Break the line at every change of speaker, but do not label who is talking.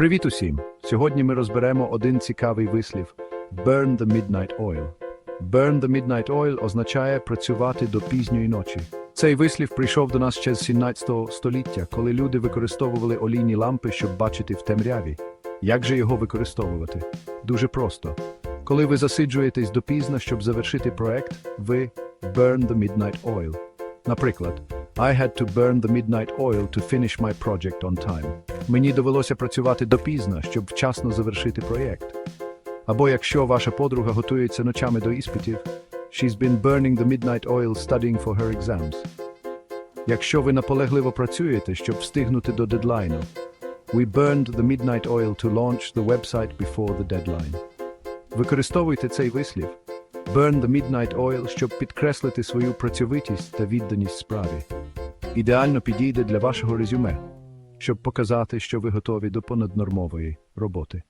Привіт усім! Сьогодні ми розберемо один цікавий вислів Burn the midnight oil. Burn the midnight oil означає працювати до пізньої ночі. Цей вислів прийшов до нас ще з 17 століття, коли люди використовували олійні лампи, щоб бачити в темряві. Як же його використовувати? Дуже просто. Коли ви засиджуєтесь допізно, щоб завершити проект, ви burn the midnight oil. Наприклад, I had to burn the midnight oil to finish my project on time. Мені довелося працювати допізно, щоб вчасно завершити проєкт. Або якщо ваша подруга готується ночами до іспитів, she's been burning the midnight oil studying for her exams. Якщо ви наполегливо працюєте, щоб встигнути до дедлайну, we burned the midnight oil to launch the website before the deadline. Використовуйте цей вислів Burn the midnight oil, щоб підкреслити свою працьовитість та відданість справі. Ідеально підійде для вашого резюме, щоб показати, що ви готові до понаднормової роботи.